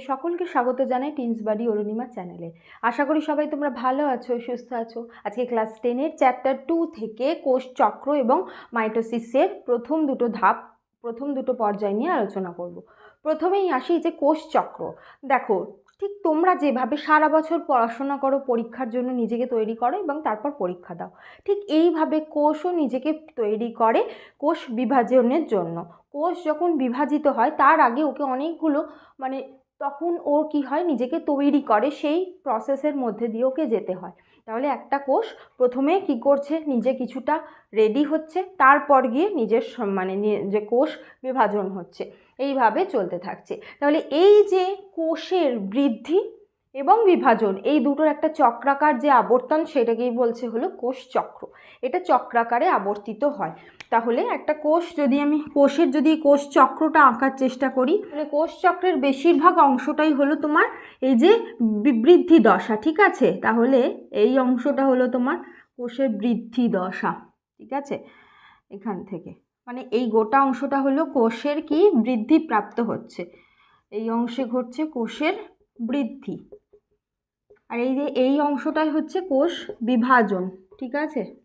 তোমাদের সকলকে স্বাগত জানাই টিন্স বাড়ি অরুণিমা চ্যানেলে। আশা করি সবাই তোমরা ভালো আছো, সুস্থ আছো। আজকে ক্লাস টেনের চ্যাপ্টার টু থেকে কোষ চক্র এবং মাইটোসিসের প্রথম দুটো ধাপ, প্রথম দুটো পর্যায় নিয়ে আলোচনা করব। প্রথমেই আসি যে কোষ চক্র। দেখো, ঠিক তোমরা যেভাবে সারা বছর পড়াশোনা করো, পরীক্ষার জন্য নিজেকে তৈরি করো এবং তারপর পরীক্ষা দাও, ঠিক এইভাবে কোষও নিজেকে তৈরি করে কোষ বিভাজনের জন্য। কোষ যখন বিভাজিত হয়, তার আগে ওকে অনেকগুলো মানে তখন ওর কি হয়? নিজেকে তৈরি করে সেই প্রসেসের মধ্যে দিয়ে ওকে যেতে হয়। তাহলে একটা কোষ প্রথমে কি করছে? নিজে কিছুটা রেডি হচ্ছে, তারপর গিয়ে নিজের মানে যে কোষ বিভাজন হচ্ছে। এইভাবে চলতে থাকছে। তাহলে এই যে কোষের বৃদ্ধি এবং বিভাজন, এই দুটোর একটা চক্রাকার যে আবর্তন, সেটাকেই বলছে হলো কোষ চক্র। এটা চক্রাকারে আবর্তিত হয়। তাহলে একটা কোষ যদি আমি, কোষের যদি কোষ চক্রটা আঁকার চেষ্টা করি, তাহলে কোষ চক্রের বেশিরভাগ অংশটাই হলো তোমার এই যে বৃদ্ধি দশা, ঠিক আছে? তাহলে এই অংশটা হলো তোমার কোষের বৃদ্ধি দশা, ঠিক আছে? এখান থেকে। মানে এই গোটা অংশটা হলো কোষের কি? বৃদ্ধি প্রাপ্ত হচ্ছে। এই অংশে ঘটছে কোষের বৃদ্ধি। আর এই যে, এই অংশটাই হচ্ছে কোষ বিভাজন, ঠিক আছে?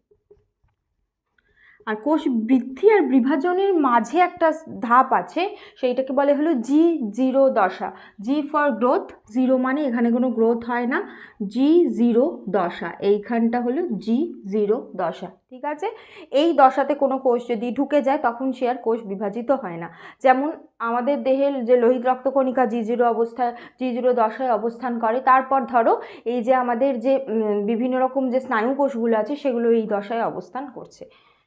আর কোষ বৃদ্ধি আর বিভাজনের মাঝে একটা ধাপ আছে, সেইটাকে বলে হলো জি জিরো দশা। জি ফর গ্রোথ জিরো মানে এখানে কোনো গ্রোথ হয় না। জি জিরো দশা, এইখানটা হলো জি জিরো দশা, ঠিক আছে? এই দশাতে কোনো কোষ যদি ঢুকে যায়, তখন সে আর কোষ বিভাজিত হয় না। যেমন আমাদের দেহের যে লোহিত রক্তকণিকা জি জিরো অবস্থায় জি জিরো দশায় অবস্থান করে, তারপর ধরো এই যে আমাদের যে বিভিন্ন রকম যে স্নায়ু কোষগুলো আছে, সেগুলো এই দশায় অবস্থান করছে।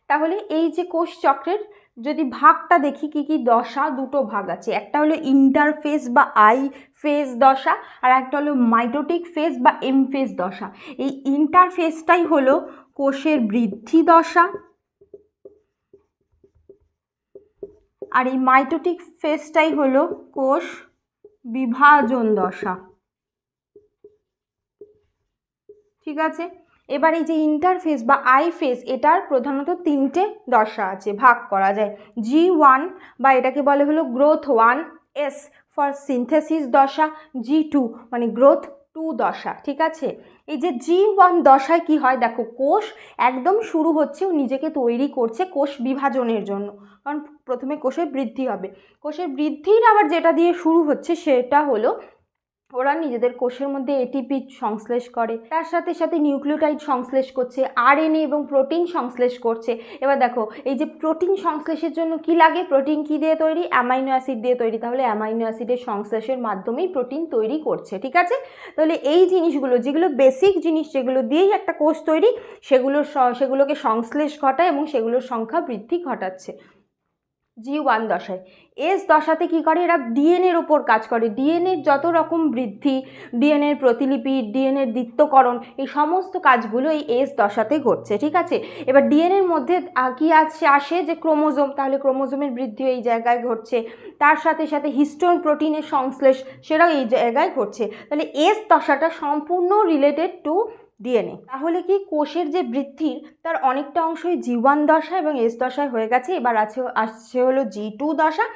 তাহলে এই যে কোষ চক্রের যদি ভাগটা দেখি কি কি দশা, দুটো ভাগ আছে। একটা হলো ইন্টারফেস বা আই ফেজ দশা আর একটা হলো মাইটোটিক ফেজ বা এম ফেজ দশা। এই ইন্টারফেসটাই হলো কোষের বৃদ্ধি দশা আর এই মাইটোটিক ফেজটাই হলো কোষ বিভাজন দশা। ঠিক আছে? এবার এই যে ইন্টারফেস বা আই ফেস এটার প্রধানত তিনটে দশা আছে, ভাগ করা যায়। জি ওয়ান বা এটাকে বলে হলো growth one S for synthesis দশা জি টু মানে গ্রোথ টু দশা, ঠিক আছে? এই যে জি ওয়ান দশায় কি হয়, দেখো কোষ একদম শুরু হচ্ছে ও নিজেকে তৈরি করছে কোষ বিভাজনের জন্য, কারণ প্রথমে কোষের বৃদ্ধি হবে। কোষের বৃদ্ধির আবার যেটা দিয়ে শুরু হচ্ছে সেটা হলো ওরা নিজেদের কোষের মধ্যে এটিপি সংশ্লেষ করে। তার সাথে সাথে নিউক্লিওটাইড সংশ্লেষ করছে আরএনএ এবং প্রোটিন সংশ্লেষ করছে। এবার দেখো, এই যে প্রোটিন সংশ্লেষের জন্য কি লাগে? প্রোটিন কি দিয়ে তৈরি? অ্যামাইনো অ্যাসিড দিয়ে তৈরি। তাহলে অ্যামাইনো অ্যাসিডের সংশ্লেষের মাধ্যমেই প্রোটিন তৈরি করছে, ঠিক আছে? তাহলে এই জিনিসগুলো, যেগুলো বেসিক জিনিস, যেগুলো দিয়েই একটা কোষ তৈরি সেগুলোর স- সেগুলোকে সংশ্লেষ ঘটায় এবং সেগুলোর সংখ্যা বৃদ্ধি ঘটাচ্ছে। জি ওয়ান দশায়। এস দশাতে কী করে? এরা ডিএনএর ওপর কাজ করে। ডিএনএর যত রকম বৃদ্ধি ডিএনএর প্রতিলিপি ডিএনএর দ্বিত্বকরণ, এই সমস্ত কাজগুলো এই এস দশাতে ঘটছে, ঠিক আছে? এবার ডিএনএর মধ্যে কি আসে আসে যে ক্রোমোজোম, তাহলে ক্রোমোজোমের বৃদ্ধি এই জায়গায় ঘটছে। তার সাথে সাথে হিস্টোন প্রোটিনের সংশ্লেষ, সেটাও এই জায়গায় ঘটছে। তাহলে এস দশাটা সম্পূর্ণ রিলেটেড টু ডিএনএ তাহলে কি কোষের যে বৃদ্ধির তার অনেকটা অংশই জি ওয়ান দশা এবং এস দশায় হয়ে গেছে। এবার আছে, আসছে হলো জি টু দশা।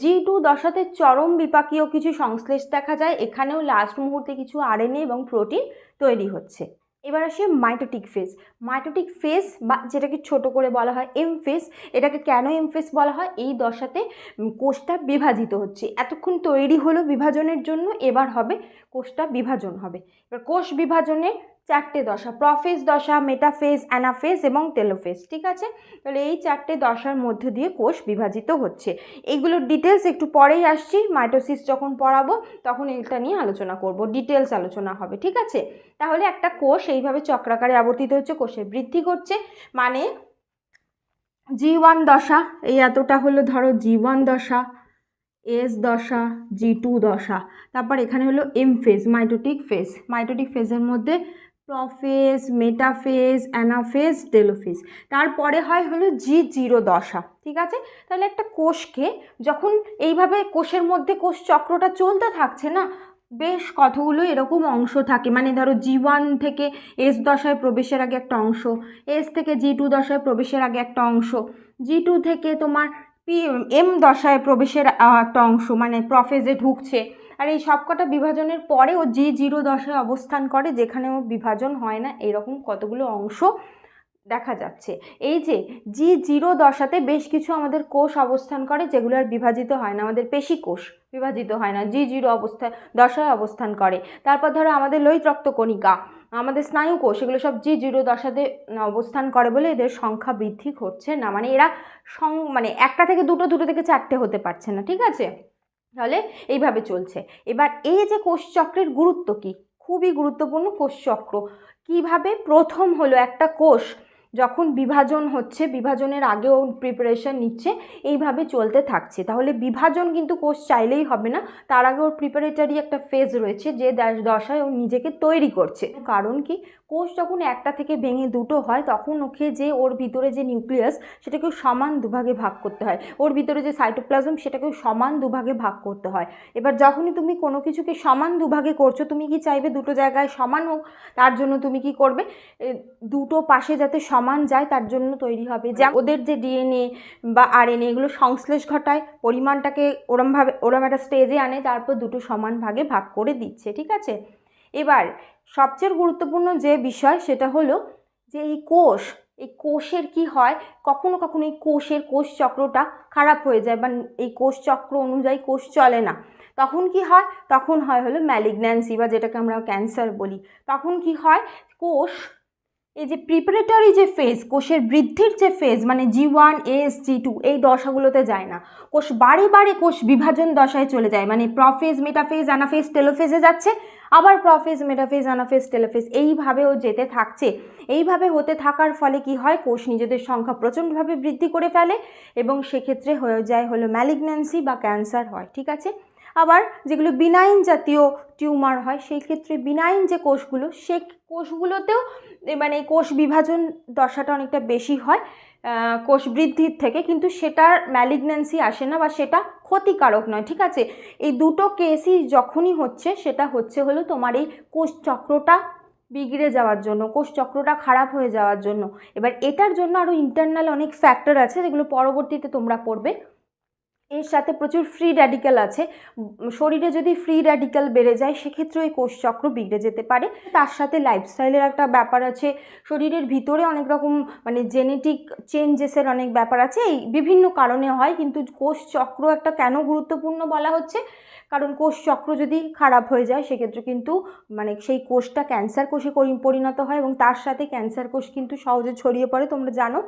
জি টু দশাতে চরম বিপাকীয় কিছু সংশ্লেষ দেখা যায়। এখানেও লাস্ট মুহূর্তে কিছু আরএনএ এবং প্রোটিন তৈরি হচ্ছে। এবার আসে মাইটোটিক ফেজ মাইটোটিক ফেজ বা যেটাকে ছোট করে বলা হয় এম ফেজ এটাকে কেন এম ফেজ বলা হয়? এই দশাতে কোষটা বিভাজিত হচ্ছে। এতক্ষণ তৈরি হলো বিভাজনের জন্য, এবার হবে কোষটা বিভাজন হবে। এবার কোষ বিভাজনে চারটে দশা, প্রফেজ দশা, মেটাফেজ, অ্যানাফেজ এবং টেলোফেজ, ঠিক আছে? তাহলে এই চারটে দশার মধ্য দিয়ে কোষ বিভাজিত হচ্ছে। এইগুলোর ডিটেলস একটু পরেই আসছি মাইটোসিস যখন পড়াবো, তখন এটা নিয়ে আলোচনা করব ডিটেলস আলোচনা হবে, ঠিক আছে? তাহলে একটা কোষ এইভাবে চক্রাকারে আবর্তিত হচ্ছে, কোষের বৃদ্ধি করছে মানে জি ওয়ান দশা, এই এতটা হলো ধরো জি ওয়ান দশা এস দশা জি টু দশা, তারপর এখানে হলো M phase mitotic phase mitotic ফেজের মধ্যে প্রফেজ, মেটাফেজ, অ্যানাফেজ টেলোফেজ তারপরে হয় হলো জি জিরো দশা, ঠিক আছে? তাহলে একটা কোষকে যখন এইভাবে কোষের মধ্যে কোষ চক্রটা চলতে থাকছে না, বেশ কতগুলো এরকম অংশ থাকে। মানে ধরো জি ওয়ান থেকে এস দশায় প্রবেশের আগে একটা অংশ এস থেকে জি টু দশায় প্রবেশের আগে একটা অংশ জি টু থেকে তোমার পি এম দশায় প্রবেশের একটা অংশ মানে প্রফেজে ঢুকছে। আর এই সবকটা বিভাজনের পরে ও জি জিরো দশায় অবস্থান করে যেখানে ওর বিভাজন হয় না এরকম কতগুলো অংশ দেখা যাচ্ছে। এই যে জি জিরো দশাতে বেশ কিছু আমাদের কোষ অবস্থান করে, যেগুলো আর বিভাজিত হয় না, আমাদের পেশি কোষ বিভাজিত হয় না জি জিরো অবস্থা, দশায় অবস্থান করে। তারপর ধরো আমাদের লোহিত রক্তকণিকা আমাদের স্নায়ু কোষ, এগুলো সব জি জিরো দশাতে অবস্থান করে বলে এদের সংখ্যা বৃদ্ধি ঘটছে না মানে এরা সং মানে একটা থেকে দুটো দুটো থেকে চারটে হতে পারছে না, ঠিক আছে? তাহলে এইভাবে চলছে। এবার এই যে কোষচক্রের গুরুত্ব কি? খুবই গুরুত্বপূর্ণ কোষচক্র কীভাবে প্রথম হলো একটা কোষ যখন বিভাজন হচ্ছে, বিভাজনের আগেও প্রিপারেশন নিচ্ছে, এইভাবে চলতে থাকছে। তাহলে বিভাজন কিন্তু কোষ চাইলেই হবে না। তার আগে ওর প্রিপারেটারি একটা ফেজ রয়েছে যে দশায় ও নিজেকে তৈরি করছে। কারণ কি? কোষ যখন একটা থেকে ভেঙে দুটো হয়, তখন ওকে যে ওর ভিতরে যে নিউক্লিয়াস সেটাকেও সমান দুভাগে ভাগ করতে হয়। ওর ভিতরে যে সাইটোপ্লাজম সেটাকেও সমান দুভাগে ভাগ করতে হয়। এবার যখনই তুমি কোনো কিছুকে সমান দুভাগে করছ, তুমি কি চাইবে দুটো জায়গায় সমান হোক? তার জন্য তুমি কি করবে? দুটো পাশে যাতে সমান যায় তার জন্য তৈরি হবে। যা ওদের যে ডিএনএ বা আরএনএ এগুলো সংশ্লেষ ঘটায় পরিমাণটাকে ওরমভাবে ওরম একটা স্টেজে আনে তারপর দুটো সমান ভাগে ভাগ করে দিচ্ছে ঠিক আছে? এবার সবচেয়ে গুরুত্বপূর্ণ যে বিষয় সেটা হলো যে এই কোষ এই কোষের কি হয়? কখনো কখনো এই কোষের কোষ চক্রটা খারাপ হয়ে যায় বা এই কোষ চক্র অনুযায়ী কোষ চলে না। তখন কি হয়? তখন হয় হলো ম্যালিগন্যান্সি বা যেটাকে আমরা ক্যান্সার বলি। তখন কি হয়? কোষ এই যে প্রিপারেটরি যে ফেজ কোষের বৃদ্ধির যে ফেজ মানে G one S G two এই দশাগুলোতে যায় না। কোষ বারে বারে কোষ বিভাজন দশায় চলে যায় মানে প্রফেজ মেটাফেজ অ্যানাফেজ টেলোফেজে যাচ্ছে, আবার প্রফেজ মেটাফেজ অ্যানাফেজ টেলোফেজ এইভাবেও যেতে থাকছে। এইভাবে হতে থাকার ফলে কি হয়, কোষ নিজেদের সংখ্যা প্রচণ্ডভাবে বৃদ্ধি করে ফেলে এবং সেক্ষেত্রে হয়ে যায় হলো ম্যালিগন্যান্সি বা ক্যান্সার হয়, ঠিক আছে? আবার যেগুলো বিনাইন জাতীয় টিউমার হয়, সেই ক্ষেত্রে বিনাইন যে কোষগুলো, সে কোষগুলোতেও মানে কোষ বিভাজন দশাটা অনেকটা বেশি হয় কোষ বৃদ্ধির থেকে, কিন্তু সেটার ম্যালিগন্যান্সি আসে না বা সেটা ক্ষতিকারক নয়, ঠিক আছে? এই দুটো কেসই যখনই হচ্ছে, সেটা হচ্ছে হলো তোমার এই কোষ চক্রটা বিগড়ে যাওয়ার জন্য, কোষ চক্রটা খারাপ হয়ে যাওয়ার জন্য। এবার এটার জন্য আরও ইন্টারনাল অনেক ফ্যাক্টর আছে, যেগুলো পরবর্তীতে তোমরা পড়বে। এর সাথে প্রচুর ফ্রি র্যাডিক্যাল আছে। শরীরে যদি ফ্রি র্যাডিক্যাল বেড়ে যায় সেক্ষেত্রে ওই কোষচক্র বিগড়ে যেতে পারে। তার সাথে লাইফস্টাইলের একটা ব্যাপার আছে। শরীরের ভিতরে অনেক রকম মানে জেনেটিক চেঞ্জেসের অনেক ব্যাপার আছে। এই বিভিন্ন কারণে হয়, কিন্তু কোষচক্র একটা কেন গুরুত্বপূর্ণ বলা হচ্ছে? কারণ কোষচক্র যদি খারাপ হয়ে যায়, সেক্ষেত্রে কিন্তু মানে সেই কোষটা ক্যান্সার কোষে পরিণত হয় এবং তার সাথে ক্যান্সার কোষ কিন্তু সহজে ছড়িয়ে পড়ে, তোমরা জানো।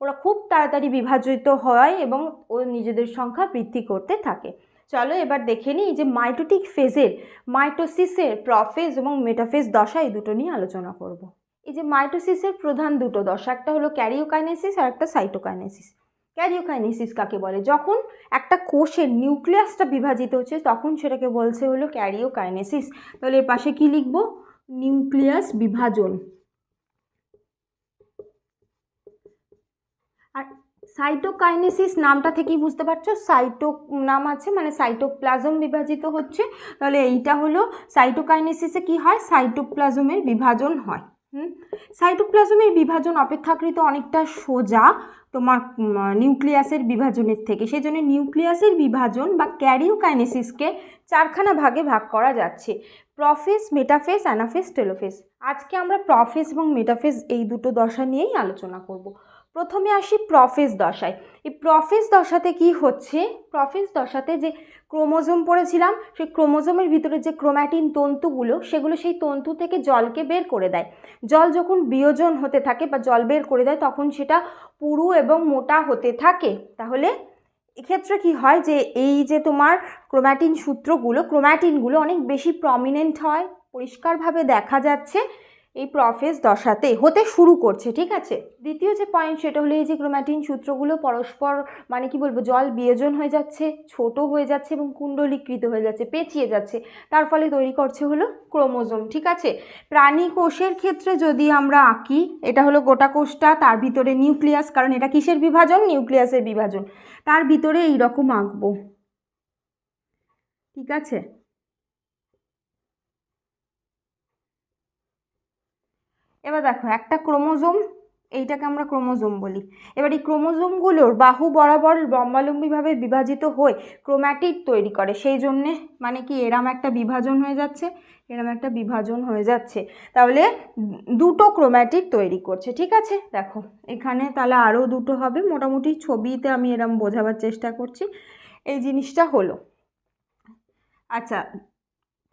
ওরা খুব তাড়াতাড়ি বিভাজিত হয় এবং ও নিজেদের সংখ্যা বৃদ্ধি করতে থাকে। চলো এবার দেখে নিই যে মাইটোটিক ফেজের, মাইটোসিসের প্রফেজ এবং মেটাফেজ দশা এই দুটো নিয়ে আলোচনা করব। এই যে মাইটোসিসের প্রধান দুটো দশা, একটা হলো ক্যারিওকাইনেসিস আর একটা সাইটোকাইনেসিস। ক্যারিওকাইনেসিস কাকে বলে? যখন একটা কোষের নিউক্লিয়াসটা বিভাজিত হচ্ছে, তখন সেটাকে বলছে হলো ক্যারিওকাইনেসিস। তাহলে এর পাশে কি লিখব? নিউক্লিয়াস বিভাজন আর সাইটোকাইনেসিস নামটা থেকেই বুঝতে পারছ? সাইটো নাম আছে মানে সাইটোপ্লাজম বিভাজিত হচ্ছে। তাহলে এইটা হলো, সাইটোকাইনেসিসে কি হয়? সাইটোপ্লাজমের বিভাজন হয়। সাইটোপ্লাজমের বিভাজন অপেক্ষাকৃত অনেকটা সোজা তোমার নিউক্লিয়াসের বিভাজনের থেকে। সেই জন্য নিউক্লিয়াসের বিভাজন বা ক্যারিওকাইনেসিসকে চারখানা ভাগে ভাগ করা যাচ্ছে। Prophase, metaphase, anaphase, telophase. আজকে আমরা প্রফেস এবং মেটাফেস এই দুটো দশা নিয়েই আলোচনা করব। প্রথমে আসি প্রফেস দশায়। এই প্রফেস দশাতে কি হচ্ছে? প্রফেস দশাতে যে ক্রোমোজোম পড়েছিলাম, সেই ক্রোমোজোমের ভিতরে যে ক্রোম্যাটিন তন্তুগুলো, সেগুলো সেই তন্তু থেকে জলকে বের করে দেয়। জল যখন বিয়োজন হতে থাকে বা জল বের করে দেয়, তখন সেটা পুরু এবং মোটা হতে থাকে। তাহলে এক্ষেত্রে কি হয় যে, এই যে তোমার ক্রোম্যাটিন সূত্রগুলো, ক্রোম্যাটিনগুলো অনেক বেশি প্রমিনেন্ট হয়, পরিষ্কারভাবে দেখা যাচ্ছে। এই প্রফেস দশাতে হতে শুরু করছে, ঠিক আছে? দ্বিতীয় যে পয়েন্ট সেটা হলো এই যে ক্রোম্যাটিন সূত্রগুলো পরস্পর মানে কি বলব, জল বিয়োজন হয়ে যাচ্ছে, ছোট হয়ে যাচ্ছে এবং কুণ্ডলীকৃত হয়ে যাচ্ছে, পেঁচিয়ে যাচ্ছে। তার ফলে তৈরি করছে হলো ক্রোমোজোম ঠিক আছে? প্রাণী কোষের ক্ষেত্রে যদি আমরা আঁকি, এটা হলো গোটা কোষটা, তার ভিতরে নিউক্লিয়াস কারণ এটা কিসের বিভাজন? নিউক্লিয়াসের বিভাজন। তার ভিতরে এইরকম আঁকবো। ঠিক আছে? এবার দেখো, একটা ক্রোমোজোম, এইটাকে আমরা ক্রোমোজোম বলি। এবার এই ক্রোমোজোমগুলোর বাহু বরাবর লম্বালম্বিভাবে বিভাজিত হয়ে ক্রোম্যাটিড তৈরি করে। সেই জন্যে মানে কি, এরম একটা বিভাজন হয়ে যাচ্ছে, এরম একটা বিভাজন হয়ে যাচ্ছে। তাহলে দুটো ক্রোম্যাটিড তৈরি করছে, ঠিক আছে? দেখো, এখানে তাহলে আরও দুটো হবে। মোটামুটি ছবিতে আমি এরম বোঝাবার চেষ্টা করছি। এই জিনিসটা হলো। আচ্ছা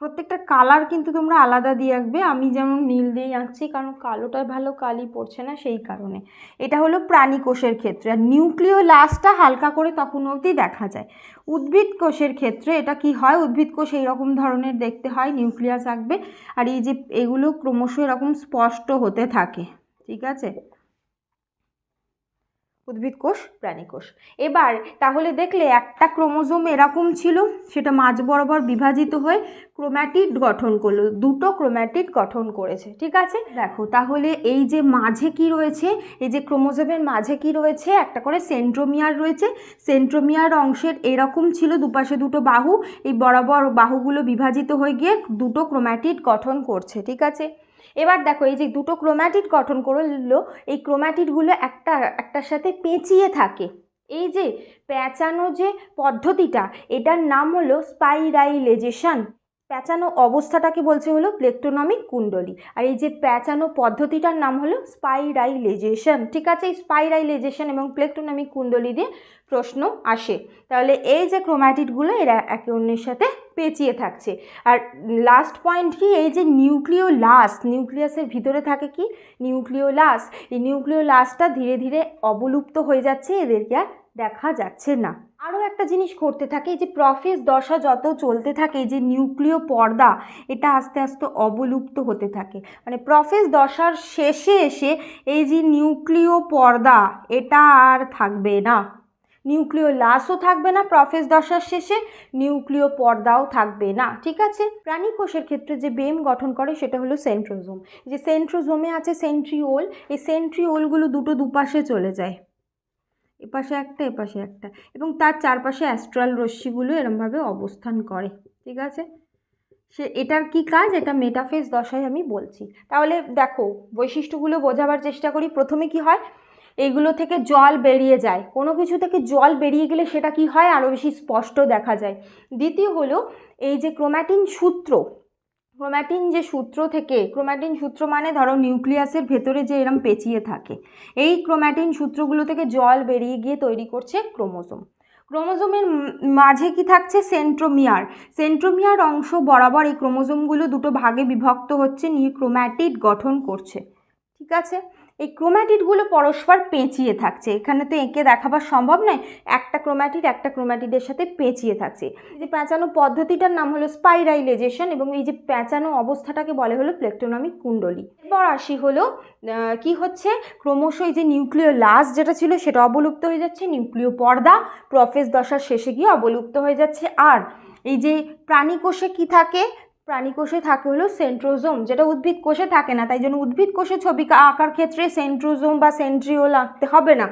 প্রত্যেকটা কালার কিন্তু তোমরা আলাদা দিয়ে আঁকবে। আমি যেমন নীল দিয়েই আঁকছি, কারণ কালোটা ভালো, কালি পড়ছে না সেই কারণে। এটা হলো প্রাণী কোষের ক্ষেত্রে। আর নিউক্লিয় লাস্টটা হালকা করে তখন অবধি দেখা যায়। উদ্ভিদ কোষের ক্ষেত্রে এটা কি হয়? উদ্ভিদ কোষ এইরকম ধরনের দেখতে হয়, নিউক্লিয়াস আঁকবে। আর এই যে এগুলো ক্রমশ এরকম স্পষ্ট হতে থাকে। ঠিক আছে? উদ্ভিদ কোষ, প্রাণী কোষ। এবার তাহলে দেখলে একটা ক্রোমোজোম এরকম ছিল, সেটা মাঝ বরাবর বিভাজিত হয়ে ক্রোম্যাটিড গঠন করল, দুটো ক্রোম্যাটিড গঠন করেছে, ঠিক আছে? দেখো, তাহলে এই যে মাঝে কি রয়েছে, এই যে ক্রোমোজোমের মাঝে কি রয়েছে, একটা করে সেন্ট্রোমিয়ার রয়েছে, সেন্ট্রোমিয়ার অংশের এরকম ছিল, দুপাশে দুটো বাহু, এই বরাবর বাহুগুলো বিভাজিত হয়ে গিয়ে দুটো ক্রোম্যাটিড গঠন করছে, ঠিক আছে? এবার দেখো, এই যে দুটো ক্রোম্যাটিড গঠন করল এই ক্রোম্যাটিডগুলো একটা, একটার সাথে পেঁচিয়ে থাকে। এই যে পেঁচানো যে পদ্ধতিটা, এটার নাম হলো স্পাইরাইলেজেশন প্যাঁচানো অবস্থাটাকে বলছে হলো প্লেকটোনমিক কুণ্ডলী। আর এই যে প্যাঁচানো পদ্ধতিটার নাম হলো স্পাইরাইলেজেশন ঠিক আছে, এই স্পাইরাইলেজেশন এবং প্লেকটোনমিক কুণ্ডলী দিয়ে প্রশ্ন আসে। তাহলে এই যে ক্রোম্যাটিডগুলো, এরা একে অন্যের সাথে পেঁচিয়ে থাকছে। আর লাস্ট পয়েন্ট কি, এই যে নিউক্লিও লাস নিউক্লিয়াসের ভিতরে থাকে কি? নিউক্লিও লাস এই নিউক্লিও লাসটা ধীরে ধীরে অবলুপ্ত হয়ে যাচ্ছে, এদেরকে আর দেখা যাচ্ছে না। আরও একটা জিনিস করতে থাকে, এই যে প্রফেস দশা যত চলতে থাকে, এই যে নিউক্লিয় পর্দা, এটা আস্তে আস্তে অবলুপ্ত হতে থাকে। মানে প্রফেস দশার শেষে এসে এই যে নিউক্লিয় পর্দা, এটা আর থাকবে না। নিউক্লিয় লাসও থাকবে না প্রফেস দশার শেষে নিউক্লিয় পর্দাও থাকবে না, ঠিক আছে? প্রাণী কোষের ক্ষেত্রে যে বেম গঠন করে সেটা হলো সেন্ট্রোজোম যে সেন্ট্রোজোমে আছে সেন্ট্রিওল এই সেন্ট্রিওলগুলো দুটো দুপাশে চলে যায়। এপাশে একটা এপাশে একটা। এবং তার চারপাশে অ্যাস্ট্রাল রশ্মিগুলো এরমভাবে অবস্থান করে, ঠিক আছে? সে, এটার কি কাজ? এটা মেটাফেজ দশায় আমি বলছি। তাহলে দেখো, বৈশিষ্ট্যগুলো বোঝাবার চেষ্টা করি। প্রথমে কি হয়? এইগুলো থেকে জল বেরিয়ে যায়। কোনো কিছু থেকে জল বেরিয়ে গেলে সেটা কি হয়? আরও বেশি স্পষ্ট দেখা যায়। দ্বিতীয় হলো এই যে ক্রোম্যাটিন সূত্র। ক্রোম্যাটিন যে সূত্র থেকে, ক্রোম্যাটিন সূত্র মানে ধরো নিউক্লিয়াসের ভেতরে যে এরম পেঁচিয়ে থাকে, এই ক্রোম্যাটিন সূত্রগুলো থেকে জল বেরিয়ে গিয়ে তৈরি করছে ক্রোমোজোম। ক্রোমোজোমের মাঝে কি থাকছে? সেন্ট্রোমিয়ার। সেন্ট্রোমিয়ার অংশ বরাবর এই ক্রোমোজোমগুলো দুটো ভাগে বিভক্ত হচ্ছে, নিয়ে ক্রোম্যাটিড গঠন করছে। ঠিক আছে? এই ক্রোম্যাটিডগুলো পরস্পর পেঁচিয়ে থাকছে। এখানে তো এঁকে দেখাবার সম্ভব নয়, একটা ক্রোম্যাটিড একটা ক্রোম্যাটিডের সাথে পেঁচিয়ে থাকছে। যে প্যাঁচানো পদ্ধতিটার নাম হলো স্পাইরাইলাইজেশন এবং এই যে প্যাঁচানো অবস্থাটাকে বলে হলো প্লেকটোনমিক কুণ্ডলী। এরপর আসি হলো কি হচ্ছে? ক্রমশ এই যে নিউক্লিয় লাস যেটা ছিল সেটা অবলুপ্ত হয়ে যাচ্ছে, নিউক্লিয় পর্দা প্রফেস দশার শেষে গিয়ে অবলুপ্ত হয়ে যাচ্ছে। আর এই যে প্রাণী কোষে কী থাকে? প্রাণী কোষে থাকে হলো সেন্ট্রোজোম, যেটা উদ্ভিদ কোষে থাকে না, তাই জন্য উদ্ভিদ কোষে ছবি আঁকার ক্ষেত্রে সেন্ট্রোজোম বা সেন্ট্রিওল আঁকতে হবে না।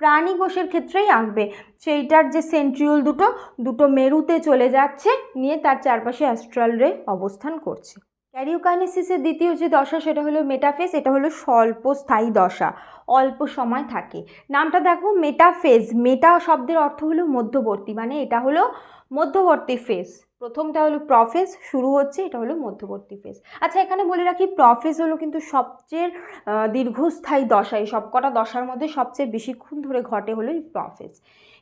প্রাণী কোষের ক্ষেত্রেই আঁকবে। সেইটার যে সেন্ট্রিওল দুটো দুটো মেরুতে চলে যাচ্ছে, নিয়ে তার চারপাশে অ্যাস্ট্রাল রে অবস্থান করছে। ক্যারিওকাইনেসিসের দ্বিতীয় যে দশা, সেটা হলো মেটাফেজ, এটা হলো স্বল্প স্থায়ী দশা, অল্প সময় থাকে। নামটা দেখো, মেটাফেজ। মেটা শব্দের অর্থ হলো মধ্যবর্তী মানে এটা হলো মধ্যবর্তী ফেজ। প্রথমটা হলো প্রফেস শুরু হচ্ছে, এটা হলো মধ্যবর্তী ফেজ আচ্ছা এখানে বলে রাখি প্রফেস হলো কিন্তু সবচেয়ে দীর্ঘস্থায়ী দশা। এই সবকটা দশার মধ্যে সবচেয়ে বেশিক্ষণ ধরে ঘটে হলো এই প্রফেস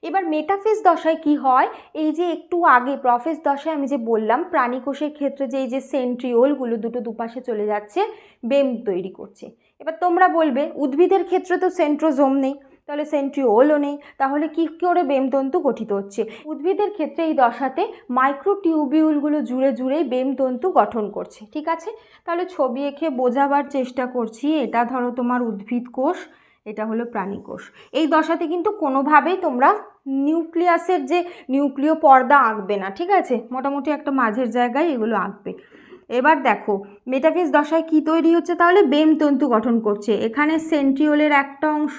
এবার মেটাফেজ দশায় কি হয়? এই যে একটু আগে প্রফেস দশায় আমি যে বললাম, প্রাণীকোষের ক্ষেত্রে যে এই যে সেন্ট্রিওলগুলো দুটো দুপাশে চলে যাচ্ছে, বেম তৈরি করছে। এবার তোমরা বলবে, উদ্ভিদের ক্ষেত্রে তো সেন্ট্রোজোম নেই। তাহলে সেন্ট্রিওলও নেই। তাহলে কী করে বেমতন্তু গঠিত হচ্ছে? উদ্ভিদের ক্ষেত্রে এই দশাতে মাইক্রোটিউবিউলগুলো জুড়ে জুড়েই বেমতন্তু গঠন করছে, ঠিক আছে? তাহলে ছবি এঁকে বোঝাবার চেষ্টা করছি। এটা ধরো তোমার উদ্ভিদ কোষ, এটা হলো প্রাণী কোষ। এই দশাতে কিন্তু কোনোভাবেই তোমরা নিউক্লিয়াসের যে নিউক্লিয় পর্দা আঁকবে না, ঠিক আছে? মোটামুটি একটা মাঝের জায়গায় এগুলো আঁকবে। এবার দেখো মেটাফেজ দশায় কি তৈরি হচ্ছে? তাহলে বেমতন্তু গঠন করছে। এখানে সেন্ট্রিওলের একটা অংশ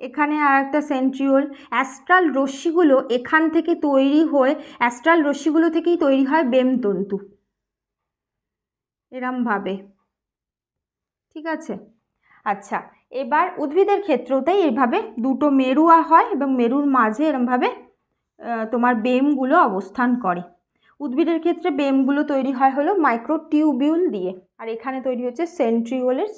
এখানে আর একটা সেন্ট্রিওল অ্যাস্ট্রাল রশ্মিগুলো এখান থেকে তৈরি হয়ে অ্যাস্ট্রাল রশ্মিগুলো থেকেই তৈরি হয় বেমতন্তু। এরমভাবে। ঠিক আছে? আচ্ছা এবার উদ্ভিদের ক্ষেত্রেও তাই এইভাবে দুটো মেরুয়া হয় এবং মেরুর মাঝে এরমভাবে তোমার বেমগুলো অবস্থান করে। উদ্ভিদের ক্ষেত্রে বেমগুলো তৈরি হয় হলো মাইক্রোটিউবিউল দিয়ে, আর এখানে তৈরি হচ্ছে সেন্ট্রিওলের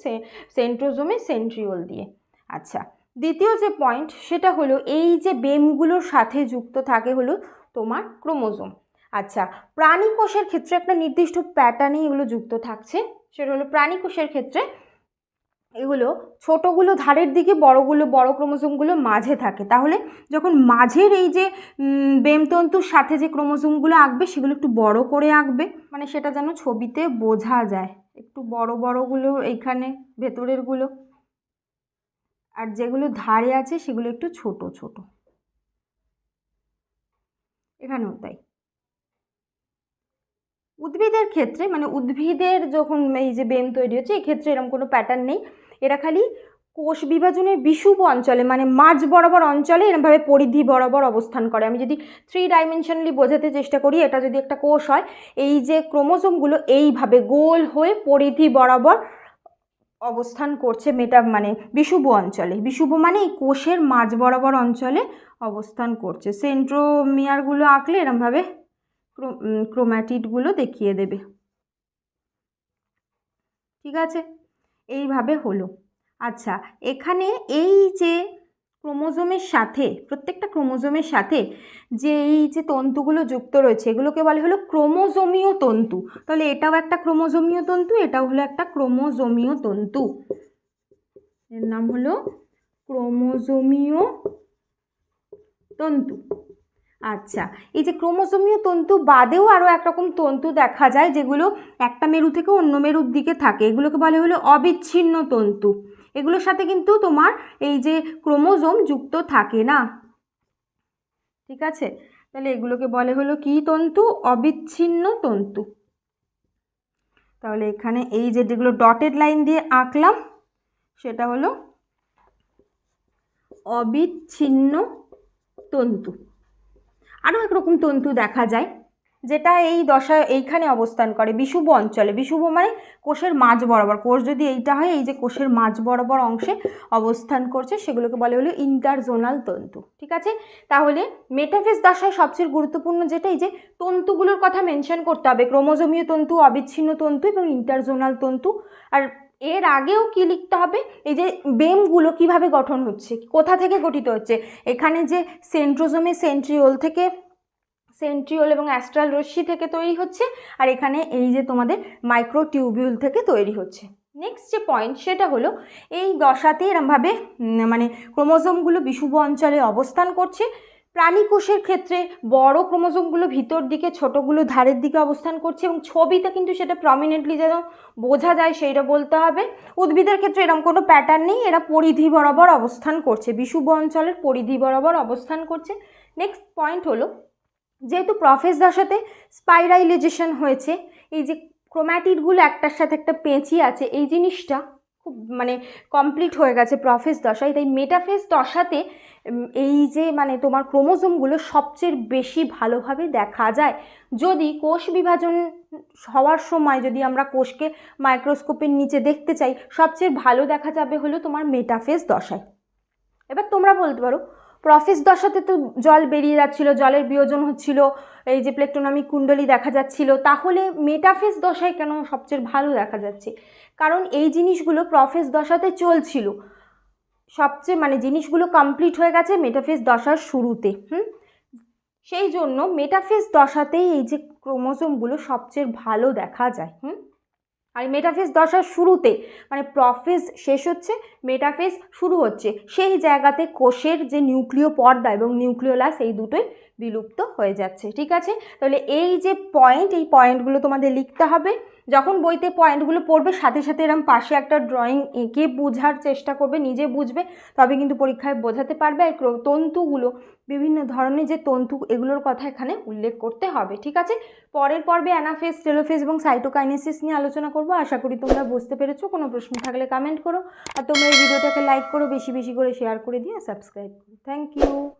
সেন্ট্রোজোমে সেন্ট্রিওল দিয়ে। আচ্ছা দ্বিতীয় যে পয়েন্ট সেটা হলো এই যে বেমগুলোর সাথে যুক্ত থাকে হলো তোমার ক্রোমোজোম। আচ্ছা প্রাণী কোষের ক্ষেত্রে একটা নির্দিষ্ট প্যাটার্নে এগুলো যুক্ত থাকছে। সেটা হলো প্রাণী কোষের ক্ষেত্রে এগুলো ছোটোগুলো ধারের দিকে, বড়গুলো, বড় ক্রোমোজোমগুলো মাঝে থাকে। তাহলে যখন মাঝের এই যে বেমতন্তুর সাথে যে ক্রোমোজোমগুলো আঁকবে, সেগুলো একটু বড় করে আঁকবে। মানে সেটা যেন ছবিতে বোঝা যায়। একটু বড় বড়গুলো এইখানে, ভেতরেরগুলো। আর যেগুলো ধারে আছে সেগুলো একটু ছোট ছোট। এখানেও তাই। উদ্ভিদের ক্ষেত্রে মানে উদ্ভিদের যখন এই যে বেম তৈরি হচ্ছে এই ক্ষেত্রে এরকম কোনো প্যাটার্ন নেই। এরা খালি কোষ বিভাজনের বিষুব অঞ্চলে মানে মাঝ বরাবর অঞ্চলে এরকমভাবে পরিধি বরাবর অবস্থান করে। আমি যদি থ্রি ডাইমেনশনালি বোঝাতে চেষ্টা করি, এটা যদি একটা কোষ হয়, এই যে ক্রোমোজোমগুলো এইভাবে গোল হয়ে পরিধি বরাবর অবস্থান করছে মেটা মানে বিশুভ অঞ্চলে। বিশুভ মানে এই কোষের মাঝ বরাবর অঞ্চলে অবস্থান করছে। সেন্ট্রোমিয়ারগুলো আঁকলে এরমভাবে ক্রোম্যাটিডগুলো দেখিয়ে দেবে। ঠিক আছে? এইভাবে হলো। আচ্ছা এখানে এই যে ক্রোমোজোমের সাথে, প্রত্যেকটা ক্রোমোজোমের সাথে যে এই যে তন্তুগুলো যুক্ত রয়েছে, এগুলোকে বলে হলো ক্রোমোজোমীয় তন্তু। তাহলে এটাও একটা ক্রোমোজোমীয় তন্তু, এটাও হলো একটা ক্রোমোজোমীয় তন্তু। এর নাম হলো ক্রোমোজোমীয় তন্তু। আচ্ছা এই যে ক্রোমোজোমীয় তন্তু বাদেও আরও একরকম তন্তু দেখা যায়, যেগুলো একটা মেরু থেকে অন্য মেরুর দিকে থাকে। এগুলোকে বলে হলো অবিচ্ছিন্ন তন্তু। এগুলোর সাথে কিন্তু তোমার এই যে ক্রোমোজোম যুক্ত থাকে না। ঠিক আছে? তাহলে এগুলোকে বলে হলো কি তন্তু? অবিচ্ছিন্ন তন্তু। তাহলে এখানে এই যে যেগুলো ডটেড লাইন দিয়ে আঁকলাম, সেটা হলো অবিচ্ছিন্ন তন্তু। আরও একরকম তন্তু দেখা যায়। যেটা এই দশায় এইখানে অবস্থান করে বিষুব অঞ্চলে। বিষুব মানে কোষের মাঝ বরাবর। কোষ যদি এইটা হয়, এই যে কোষের মাঝ বরাবর অংশে অবস্থান করছে, সেগুলোকে বলে হলো ইন্টারজোনাল তন্তু। ঠিক আছে? তাহলে মেটাফেজ দশায় সবচেয়ে গুরুত্বপূর্ণ যেটা, এই যে তন্তুগুলোর কথা মেনশন করতে হবে। ক্রোমোজোমীয় তন্তু, অবিচ্ছিন্ন তন্তু এবং ইন্টারজোনাল তন্তু। আর এর আগেও কি লিখতে হবে? এই যে বেমগুলো কীভাবে গঠন হচ্ছে, কোথা থেকে গঠিত হচ্ছে? এখানে যে সেন্ট্রোজোমে সেন্ট্রিওল থেকে সেন্ট্রিওল এবং অ্যাস্ট্রাল রশ্মি থেকে তৈরি হচ্ছে। আর এখানে এই যে তোমাদের মাইক্রোটিউবিউল থেকে তৈরি হচ্ছে। নেক্সট যে পয়েন্ট সেটা হলো, এই দশাতে এরমভাবে মানে ক্রোমোজোমগুলো বিষুব অঞ্চলে অবস্থান করছে। প্রাণী কোষের ক্ষেত্রে বড় ক্রোমোজোমগুলো ভিতর দিকে, ছোটোগুলো ধারের দিকে অবস্থান করছে এবং ছবিতে কিন্তু সেটা প্রমিনেন্টলি যেন বোঝা যায় সেইটা বলতে হবে। উদ্ভিদের ক্ষেত্রে এরকম কোনো প্যাটার্ন নেই, এরা পরিধি বরাবর অবস্থান করছে, বিষুব অঞ্চলের পরিধি বরাবর অবস্থান করছে। নেক্সট পয়েন্ট হলো যেহেতু প্রফেস দশাতে স্পাইরাইলাইজেশন হয়েছে, এই যে ক্রোম্যাটিডগুলো একটার সাথে একটা পেঁচি আছে, এই জিনিসটা খুব মানে কমপ্লিট হয়ে গেছে প্রফেস দশায়। তাই মেটাফেস দশাতে এই যে মানে তোমার ক্রোমোজোমগুলো সবচেয়ে বেশি ভালোভাবে দেখা যায়। যদি কোষ বিভাজন হওয়ার সময় যদি আমরা কোষকে মাইক্রোস্কোপের নিচে দেখতে চাই, সবচেয়ে ভালো দেখা যাবে হলো তোমার মেটাফেস দশায়। এবার তোমরা বলতে পারো প্রফেস দশাতে তো জল বেরিয়ে যাচ্ছিল, জলের বিয়োজন হচ্ছিল, এই যে প্লেকটোনমিক কুণ্ডলী দেখা যাচ্ছিল, তাহলে মেটাফেস দশায় কেন সবচেয়ে ভালো দেখা যাচ্ছে? কারণ এই জিনিসগুলো প্রফেস দশাতে চলছিল। সবচেয়ে মানে জিনিসগুলো কমপ্লিট হয়ে গেছে মেটাফেস দশার শুরুতে, হুম? সেই জন্য মেটাফেস দশাতেই এই যে ক্রোমোজোমগুলো সবচেয়ে ভালো দেখা যায়, হুম? আর মেটাফেস দশার শুরুতে মানে প্রফেস শেষ হচ্ছে মেটাফেস শুরু হচ্ছে। সেই জায়গাতে কোষের যে নিউক্লিয় পর্দা এবং নিউক্লিওলাস, এই দুটোই বিলুপ্ত হয়ে যাচ্ছে, ঠিক আছে? তাহলে এই যে পয়েন্ট এই পয়েন্টগুলো তোমাদের লিখতে হবে। যখন বইতে পয়েন্টগুলো পড়বে, সাথে সাথে এরম পাশে একটা ড্রয়িং এঁকে বোঝার চেষ্টা করবে, নিজে বুঝবে, তবে কিন্তু পরীক্ষায় বোঝাতে পারবে। আর তন্তুগুলো বিভিন্ন ধরনের যে তন্তু এগুলোর কথা এখানে উল্লেখ করতে হবে, ঠিক আছে? পরের পর্বে অ্যানাফেস, টেলোফেস এবং সাইটোকাইনেসিস নিয়ে আলোচনা করব। আশা করি তোমরা বুঝতে পেরেছ, কোনো প্রশ্ন থাকলে কমেন্ট করো। আর তোমরা এই ভিডিওটাকে লাইক করো, বেশি বেশি করে শেয়ার করে দিয়ে সাবস্ক্রাইব করো। Thank you